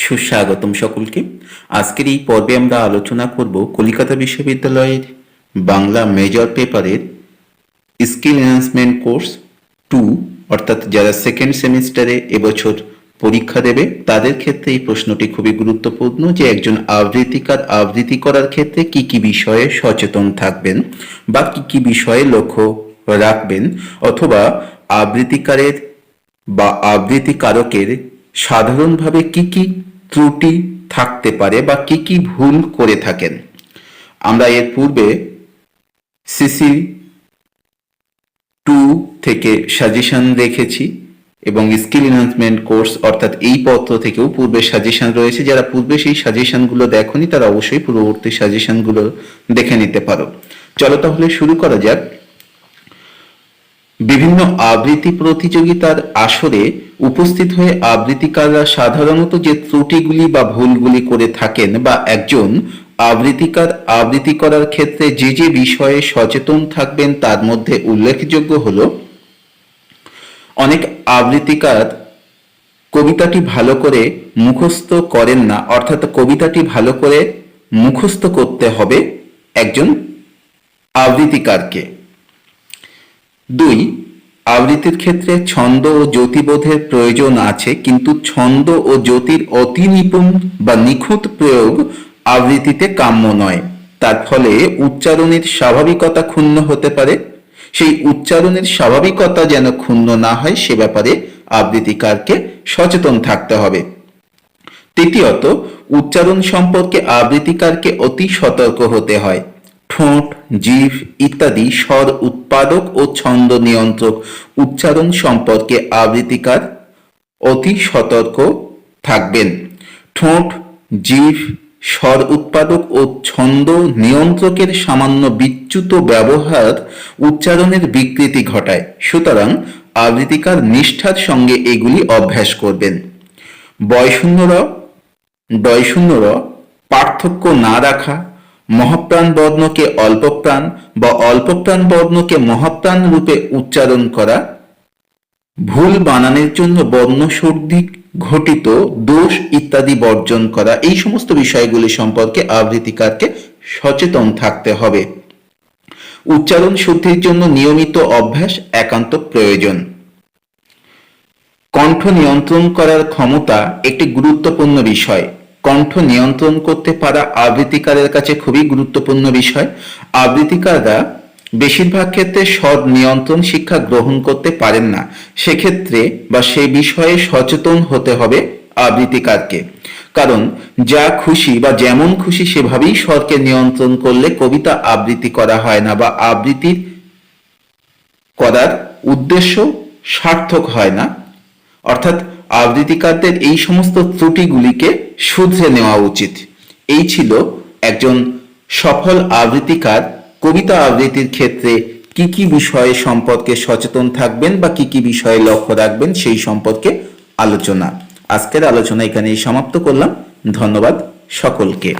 সুস্বাগতম সকলকে। আজকের এই পর্বে আমরা আলোচনা করব কলিকাতা বিশ্ববিদ্যালয়ের বাংলা মেজর পেপারের স্কিল এনহান্সমেন্ট কোর্স টু অর্থাৎ যারা সেকেন্ড সেমিস্টারে এবছর পরীক্ষা দেবে, তাদের ক্ষেত্রে এই প্রশ্নটি খুবই গুরুত্বপূর্ণ যে একজন আবৃত্তিকার আবৃত্তি করার ক্ষেত্রে কি কি বিষয়ে সচেতন থাকবেন বা কি কি বিষয়ে লক্ষ্য রাখবেন অথবা আবৃত্তিকারের বা আবৃত্তিকারকের সাধারণভাবে কি কি ত্রুটি থাকতে পারে বা কি কি ভুল করে থাকেন? আমরা এর পূর্বে সিসি টু থেকে সাজেশন রেখেছি এবং স্কিল এনহান্সমেন্ট কোর্স অর্থাৎ এই পত্র থেকেও পূর্বে সাজেশন রয়েছে। যারা পূর্বে সেই সাজেশনগুলো দেখনি, তারা অবশ্যই পূর্ববর্তী সাজেশনগুলো দেখে নিতে পারো। চলো তাহলে শুরু করা যাক। বিভিন্ন আবৃত্তি প্রতিযোগিতার আসরে উপস্থিত হয়ে আবৃত্তিকাররা সাধারণত যে ত্রুটিগুলি বা ভুলগুলি করে থাকেন বা একজন আবৃত্তিকার আবৃত্তি করার ক্ষেত্রে যে যে বিষয়ে সচেতন থাকবেন তার মধ্যে উল্লেখযোগ্য হলো, অনেক আবৃত্তিকার কবিতাটি ভালো করে মুখস্থ করেন না, অর্থাৎ কবিতাটি ভালো করে মুখস্থ করতে হবে একজন আবৃত্তিকারকে। দুই আবৃত্তির ক্ষেত্রে ছন্দ ও জ্যোতিবোধের প্রয়োজন আছে, কিন্তু ছন্দ ও জ্যোতির অতি নিপুণ বা নিখুঁত প্রয়োগ আবৃত্তিতে কাম্য নয়। তার ফলে উচ্চারণের স্বাভাবিকতা ক্ষুণ্ণ হতে পারে। সেই উচ্চারণের স্বাভাবিকতা যেন ক্ষুণ্ণ না হয়, সে ব্যাপারে আবৃত্তিকারকে সচেতন থাকতে হবে। তৃতীয়ত, উচ্চারণ সম্পর্কে আবৃত্তিকারকে অতি সতর্ক হতে হয়। ঠোঁট, জিভ ইত্যাদি স্বর উৎপাদক ও ছন্দ নিয়ন্ত্রক উচ্চারণ সম্পর্কে আবৃত্তিকার অতি সতর্ক থাকবেন। ঠোঁট, জিভ স্বর উৎপাদক ও ছন্দ নিয়ন্ত্রকের সামান্য বিচ্যুত ব্যবহার উচ্চারণের বিকৃতি ঘটায়। সুতরাং আবৃত্তিকার নিষ্ঠার সঙ্গে এগুলি অভ্যাস করবেন। বয়শূন্য র পার্থক্য না রাখা মহাপ্রাণ বর্ণকে অল্পপ্রাণ বা অল্পপ্রাণ বর্ণকে মহাপ্রাণ রূপে উচ্চারণ করা ভুল বানানের জন্য বর্ণ সর্দি, ঘটিত, দোষ ইত্যাদি বর্জন করা। এই সমস্ত বিষয়গুলি সম্পর্কে আবৃত্তিকারকে সচেতন থাকতে হবে। উচ্চারণ শুদ্ধির জন্য নিয়মিত অভ্যাস একান্ত প্রয়োজন। কণ্ঠ নিয়ন্ত্রণ করার ক্ষমতা একটি গুরুত্বপূর্ণ বিষয়। কণ্ঠ নিয়ন্ত্রণ করতে পারা আবৃত্তিকারের কাছে খুবই গুরুত্বপূর্ণ বিষয়। আবৃত্তিকাররা বেশিরভাগ ক্ষেত্রে স্বর নিয়ন্ত্রণ শিক্ষা গ্রহণ করতে পারেন না। সেক্ষেত্রে বা সে বিষয়ে সচেতন হতে হবে আবৃত্তিকারকে। কারণ যা খুশি বা যেমন খুশি সেভাবেই স্বরকে নিয়ন্ত্রণ করলে কবিতা আবৃত্তি করা হয় না বা আবৃত্তি করার উদ্দেশ্য সার্থক হয় না। অর্থাৎ আবৃত্তিকারদের এই সমস্ত ত্রুটিগুলিকে শুধরে নেওয়া উচিত। এই ছিল একজন সফল আবৃত্তিকার কবিতা আবৃত্তির ক্ষেত্রে কি কি বিষয়ে সম্পর্কে সচেতন থাকবেন বা কি কি বিষয়ে লক্ষ্য রাখবেন সেই সম্পর্কে আলোচনা। আজকের আলোচনা এখানেই সমাপ্ত করলাম। ধন্যবাদ সকলকে।